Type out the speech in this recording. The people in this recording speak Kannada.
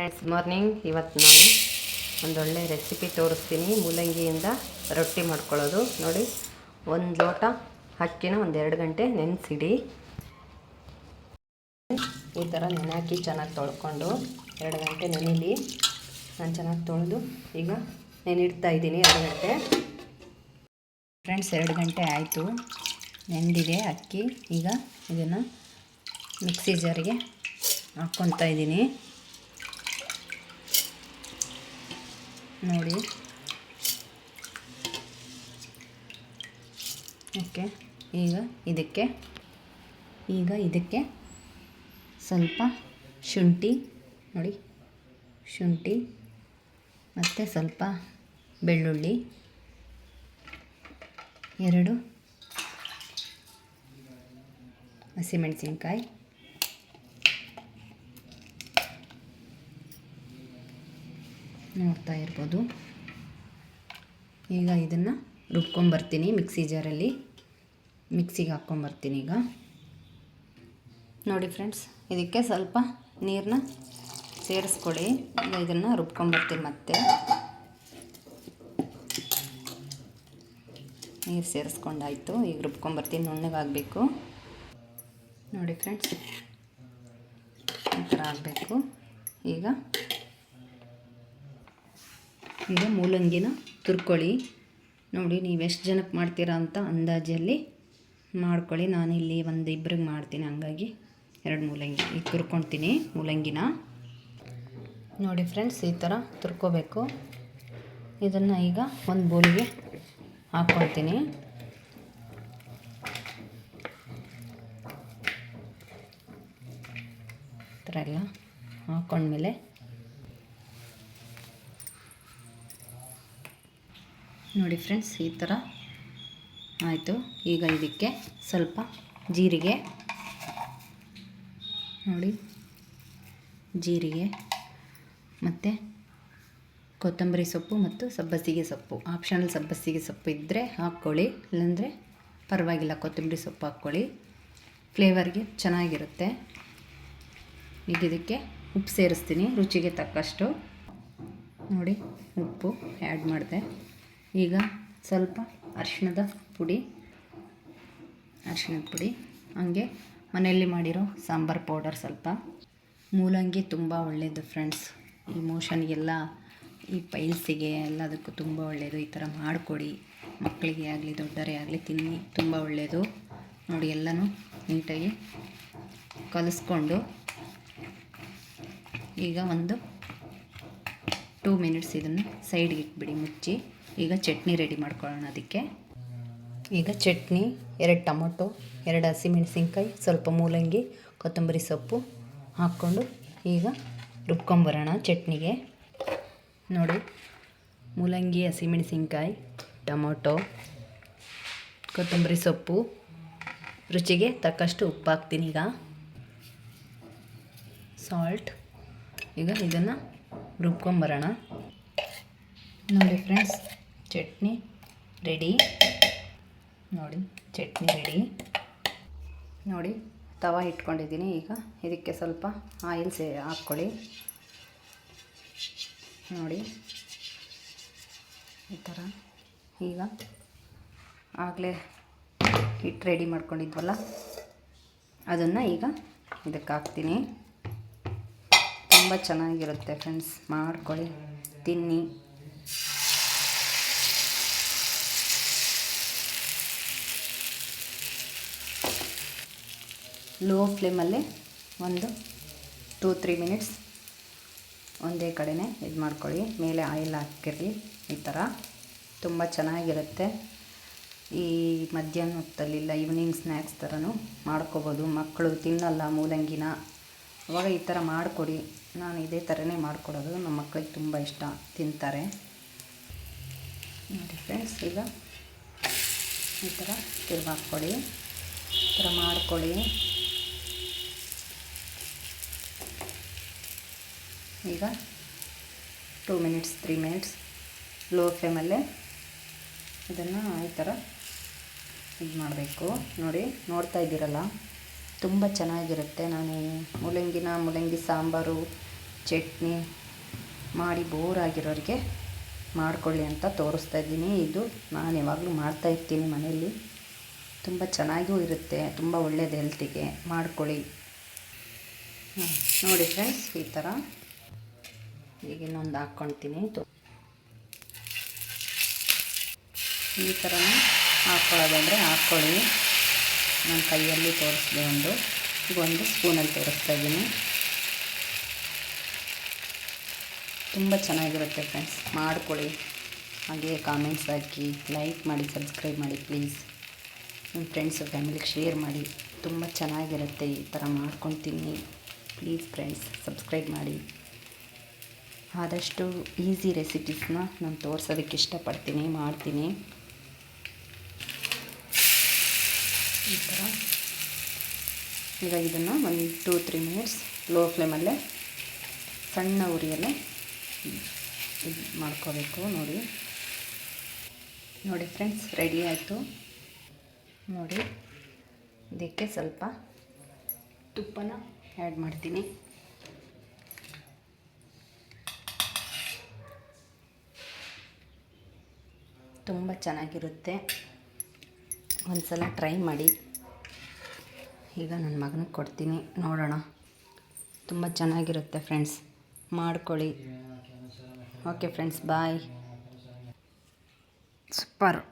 ಫ್ರೆಂಡ್ಸ್ ಮಾರ್ನಿಂಗ್ ಇವತ್ತು ನಾನು ಒಂದೊಳ್ಳೆ ರೆಸಿಪಿ ತೋರಿಸ್ತೀನಿ. ಮೂಲಂಗಿಯಿಂದ ರೊಟ್ಟಿ ಮಾಡ್ಕೊಳ್ಳೋದು. ನೋಡಿ, ಒಂದು ಲೋಟ ಅಕ್ಕಿನ ಒಂದೆರಡು ಗಂಟೆ ನೆನೆಸಿಡಿ. ಈ ಥರ ನೆನೆ ಹಾಕಿ ಚೆನ್ನಾಗಿ ತೊಳ್ಕೊಂಡು ಎರಡು ಗಂಟೆ ನೆನೆಲಿ. ನಾನು ಚೆನ್ನಾಗಿ ತೊಳೆದು ಈಗ ನೆನಿಡ್ತಾ ಇದ್ದೀನಿ ಎರಡು ಗಂಟೆ. ಫ್ರೆಂಡ್ಸ್ ಎರಡು ಗಂಟೆ ಆಯಿತು. ನೆಂದಿದೆ ಅಕ್ಕಿ. ಈಗ ಇದನ್ನು ಮಿಕ್ಸಿ ಜಾರಿಗೆ ಹಾಕ್ಕೊತಾ ಇದ್ದೀನಿ. ನೋಡಿ. ಓಕೆ, ಈಗ ಇದಕ್ಕೆ ಈಗ ಇದಕ್ಕೆ ಸ್ವಲ್ಪ ಶುಂಠಿ, ನೋಡಿ, ಶುಂಠಿ, ಮತ್ತು ಸ್ವಲ್ಪ ಬೆಳ್ಳುಳ್ಳಿ, ಎರಡು ಹಸಿಮೆಣಸಿನ್ಕಾಯಿ ನೋಡ್ತಾ ಇರ್ಬೋದು. ಈಗ ಇದನ್ನು ರುಬ್ಕೊಂಬರ್ತೀನಿ ಮಿಕ್ಸಿ ಜಾರಲ್ಲಿ. ಮಿಕ್ಸಿಗೆ ಹಾಕ್ಕೊಂಬರ್ತೀನಿ ಈಗ. ನೋಡಿ ಫ್ರೆಂಡ್ಸ್, ಇದಕ್ಕೆ ಸ್ವಲ್ಪ ನೀರನ್ನ ಸೇರಿಸ್ಕೊಡಿ. ಈಗ ಇದನ್ನು ರುಬ್ಕೊಂಬರ್ತೀನಿ ಮತ್ತೆ. ನೀರು ಸೇರಿಸ್ಕೊಂಡಾಯಿತು. ಈಗ ರುಬ್ಕೊಂಬರ್ತೀನಿ ನುಣ್ಣಗಾಗಬೇಕು ನೋಡಿ ಫ್ರೆಂಡ್ಸ್, ಈ ಥರ ಆಗಬೇಕು. ಈಗ ಈಗ ಮೂಲಂಗಿನ ತುರ್ಕೊಳ್ಳಿ ನೋಡಿ, ನೀವು ಎಷ್ಟು ಜನಕ್ಕೆ ಮಾಡ್ತೀರಾ ಅಂತ ಅಂದಾಜಲ್ಲಿ ಮಾಡ್ಕೊಳ್ಳಿ. ನಾನಿಲ್ಲಿ ಒಂದು ಇಬ್ಬರಿಗೆ ಮಾಡ್ತೀನಿ. ಹಂಗಾಗಿ ಎರಡು ಮೂಲಂಗಿ. ಈಗ ತುರ್ಕೊಳ್ತೀನಿ ಮೂಲಂಗಿನ. ನೋಡಿ ಫ್ರೆಂಡ್ಸ್ ಈ ಥರ ತುರ್ಕೋಬೇಕು. ಇದನ್ನು ಈಗ ಒಂದು ಬೋಲಿಗೆ ಹಾಕ್ಕೊಳ್ತೀನಿ ಈ ಥರ ಎಲ್ಲ ಹಾಕ್ಕೊಂಡ್ಮೇಲೆ ನೋಡಿ ಫ್ರೆಂಡ್ಸ್, ಈ ಥರ ಆಯಿತು. ಈಗ ಇದಕ್ಕೆ ಸ್ವಲ್ಪ ಜೀರಿಗೆ, ನೋಡಿ, ಜೀರಿಗೆ ಮತ್ತು ಕೊತ್ತಂಬರಿ ಸೊಪ್ಪು ಮತ್ತು ಸಬ್ಬಸಿಗೆ ಸೊಪ್ಪು. ಆಪ್ಷನಲ್ ಸಬ್ಬಸಿಗೆ ಸೊಪ್ಪು ಇದ್ದರೆ ಹಾಕ್ಕೊಳ್ಳಿ, ಇಲ್ಲಾಂದರೆ ಪರವಾಗಿಲ್ಲ, ಕೊತ್ತಂಬರಿ ಸೊಪ್ಪು ಹಾಕ್ಕೊಳ್ಳಿ. ಫ್ಲೇವರ್ಗೆ ಚೆನ್ನಾಗಿರುತ್ತೆ. ಈಗ ಇದಕ್ಕೆ ಉಪ್ಪು ಸೇರಿಸ್ತೀನಿ, ರುಚಿಗೆ ತಕ್ಕಷ್ಟು. ನೋಡಿ, ಉಪ್ಪು ಆ್ಯಡ್ ಮಾಡಿದೆ. ಈಗ ಸ್ವಲ್ಪ ಅರಿಶಿಣದ ಪುಡಿ ಅರಿಶಿಣದ ಪುಡಿ. ಹಾಗೆ ಮನೆಯಲ್ಲಿ ಮಾಡಿರೋ ಸಾಂಬಾರು ಪೌಡರ್ ಸ್ವಲ್ಪ. ಮೂಲಂಗಿ ತುಂಬ ಒಳ್ಳೆಯದು ಫ್ರೆಂಡ್ಸ್ ಈ ಮೋಷನ್ಗೆಲ್ಲ ಈ ಪೈಲ್ಸಿಗೆ ಎಲ್ಲದಕ್ಕೂ ತುಂಬ ಒಳ್ಳೆಯದು ಈ ಥರ ಮಾಡಿಕೊಡಿ. ಮಕ್ಕಳಿಗೆ ಆಗಲಿ ದೊಡ್ಡರೇ ಆಗಲಿ ತಿನ್ನಿ, ತುಂಬ ಒಳ್ಳೆಯದು ನೋಡಿ, ಎಲ್ಲನೂ ನೀಟಾಗಿ ಕಲಿಸ್ಕೊಂಡು ಈಗ ಒಂದು ಟೂ ಮಿನಿಟ್ಸ್ ಇದನ್ನು ಸೈಡ್ಗೆ ಇಟ್ಬಿಡಿ, ಮುಚ್ಚಿ. ಈಗ ಚಟ್ನಿ ರೆಡಿ ಮಾಡ್ಕೊಳ್ಳೋಣ ಅದಕ್ಕೆ. ಈಗ ಚಟ್ನಿ ಎರಡು ಟೊಮೊಟೊ ಎರಡು ಹಸಿಮೆಣಸಿನ್ಕಾಯಿ ಸ್ವಲ್ಪ ಮೂಲಂಗಿ ಕೊತ್ತಂಬರಿ ಸೊಪ್ಪು ಹಾಕ್ಕೊಂಡು ಈಗ ರುಬ್ಕೊಂಬರೋಣ ಚಟ್ನಿಗೆ. ನೋಡಿ ಮೂಲಂಗಿ ಹಸಿಮೆಣಸಿನ್ಕಾಯಿ ಟೊಮೊಟೊ ಕೊತ್ತಂಬರಿ ಸೊಪ್ಪು ರುಚಿಗೆ ತಕ್ಕಷ್ಟು ಉಪ್ಪು ಹಾಕ್ತೀನಿ ಈಗ. ಸಾಲ್ಟ್ ಈಗ ಇದನ್ನು ರುಬ್ಕೊಂಬರೋಣ. ನೋಡಿ ಫ್ರೆಂಡ್ಸ್ ಚಟ್ನಿ ರೆಡಿ. ನೋಡಿ, ಚಟ್ನಿ ರೆಡಿ. ನೋಡಿ, ತವ ಇಟ್ಕೊಂಡಿದ್ದೀನಿ ಈಗ. ಇದಕ್ಕೆ ಸ್ವಲ್ಪ ಆಯಿಲ್ ಸೇ ಹಾಕ್ಕೊಳ್ಳಿ. ನೋಡಿ, ಈ ಥರ. ಈಗ ಆಗಲೇ ಹಿಟ್ಟು ರೆಡಿ ಮಾಡ್ಕೊಂಡಿದ್ವಲ್ಲ? ಅದನ್ನು ಈಗ ಇದಕ್ಕೆ ಹಾಕ್ತೀನಿ. ತುಂಬ ಚೆನ್ನಾಗಿರುತ್ತೆ ಫ್ರೆಂಡ್ಸ್. ಮಾಡ್ಕೊಳ್ಳಿ. ತಿನ್ನಿ. ಲೋ ಫ್ಲೇಮಲ್ಲೇ ಒಂದು ಟೂ ತ್ರೀ ಮಿನಿಟ್ಸ್ ಒಂದೇ ಕಡೆನೇ ಇದು ಮಾಡ್ಕೊಳ್ಳಿ. ಮೇಲೆ ಆಯಿಲ್ ಹಾಕಿರಲಿ. ಈ ಥರ ತುಂಬ ಚೆನ್ನಾಗಿರುತ್ತೆ. ಈ ಮಧ್ಯಾಹ್ನ ಹೊತ್ತಲ್ಲಿಲ್ಲ ಈವ್ನಿಂಗ್ ಸ್ನ್ಯಾಕ್ಸ್ ಥರನೂ ಮಾಡ್ಕೋಬೋದು. ಮಕ್ಕಳು ತಿನ್ನಲ್ಲ, ಮೂಲಂಗಿನ. ಅವಾಗ ಈ ಥರ ಮಾಡಿಕೊಡಿ. ನಾನು ಇದೇ ಥರನೇ ಮಾಡಿಕೊಡೋದು. ನಮ್ಮ ಮಕ್ಕಳಿಗೆ ತುಂಬ ಇಷ್ಟ. ತಿಂತಾರೆ. ನೋಡಿ ಫ್ರೆಂಡ್ಸ್ ಈಗ ಈ ಥರ ತಿರ್ಗಾಕ್ಕೊಡಿ. ಈ ಥರ ಮಾಡ್ಕೊಳ್ಳಿ ಈಗ two minutes three minutes low ಫ್ಲೇಮಲ್ಲೇ ಇದನ್ನು ಈ ಥರ ಇದು ಮಾಡಬೇಕು. ನೋಡಿ, ನೋಡ್ತಾ ಇದ್ದೀರಲ್ಲ? ತುಂಬ ಚೆನ್ನಾಗಿರುತ್ತೆ. ನಾನು ಮೂಲಂಗಿನ ಮೂಲಂಗಿ ಸಾಂಬಾರು, ಚಟ್ನಿ ಮಾಡಿ ಬೋರ್ ಆಗಿರೋರಿಗೆ ಮಾಡಿಕೊಳ್ಳಿ ಅಂತ ತೋರಿಸ್ತಾ ಇದ್ದೀನಿ. ಇದು ನಾನು ಯಾವಾಗಲೂ ಮಾಡ್ತಾ ಇರ್ತೀನಿ ಮನೆಯಲ್ಲಿ. ತುಂಬ ಚೆನ್ನಾಗೂ ಇರುತ್ತೆ. ತುಂಬ ಒಳ್ಳೆಯದು ಹೆಲ್ತಿಗೆ ಮಾಡ್ಕೊಳ್ಳಿ. ನೋಡಿ ಫ್ರೆಂಡ್ಸ್ ಈ ಥರ ಈಗ ಇನ್ನೊಂದು ಹಾಕ್ಕೊಳ್ತೀನಿ ಈ ಥರನೂ ಹಾಕ್ಕೊಳ್ಳೋದಂದರೆ ಹಾಕ್ಕೊಳ್ಳಿ ನನ್ನ ಕೈಯಲ್ಲಿ ತೋರಿಸಿದೆ ಒಂದು. ಈಗ ಒಂದು ಸ್ಪೂನಲ್ಲಿ ತೋರಿಸ್ತಾ ಇದ್ದೀನಿ. ತುಂಬ ಚೆನ್ನಾಗಿರುತ್ತೆ ಫ್ರೆಂಡ್ಸ್. ಮಾಡ್ಕೊಳ್ಳಿ. ಹಾಗೆ ಕಾಮೆಂಟ್ಸ್ ಹಾಕಿ ಲೈಕ್ ಮಾಡಿ ಸಬ್ಸ್ಕ್ರೈಬ್ ಮಾಡಿ ಪ್ಲೀಸ್ ನಿಮ್ಮ ಫ್ರೆಂಡ್ಸು ಫ್ಯಾಮಿಲಿಗೆ ಶೇರ್ ಮಾಡಿ. ತುಂಬ ಚೆನ್ನಾಗಿರುತ್ತೆ ಈ ಥರ ಮಾಡ್ಕೊತೀನಿ ಪ್ಲೀಸ್ ಫ್ರೆಂಡ್ಸ್ ಸಬ್ಸ್ಕ್ರೈಬ್ ಮಾಡಿ. ಆದಷ್ಟು ಈಸಿ ರೆಸಿಪೀಸ್ನ ನಾನು ತೋರಿಸೋದಕ್ಕೆ ಇಷ್ಟಪಡ್ತೀನಿ, ಮಾಡ್ತೀನಿ. ಈ ಥರ ಈಗ ಇದನ್ನು ಒಂದು ಟೂ ತ್ರೀ ಮಿನಿಟ್ಸ್ ಲೋ ಫ್ಲೇಮಲ್ಲೇ ಸಣ್ಣ ಉರಿಯಲ್ಲೇ ಇದು ಮಾಡ್ಕೋಬೇಕು ನೋಡಿ. ನೋಡಿ ಫ್ರೆಂಡ್ಸ್ ರೆಡಿ ಆಯಿತು. ನೋಡಿ, ಇದಕ್ಕೆ ಸ್ವಲ್ಪ ತುಪ್ಪನ ಆ್ಯಡ್ ಮಾಡ್ತೀನಿ. ತುಂಬ ಚೆನ್ನಾಗಿರುತ್ತೆ. ಒಂದು ಸಲ ಟ್ರೈ ಮಾಡಿ. ಈಗ ನನ್ನ ಮಗನಿಗೆ ಕೊಡ್ತೀನಿ. ನೋಡೋಣ. ತುಂಬ ಚೆನ್ನಾಗಿರುತ್ತೆ ಫ್ರೆಂಡ್ಸ್. ಮಾಡ್ಕೊಳ್ಳಿ. Okay friends, bye. ಸೂಪರ್.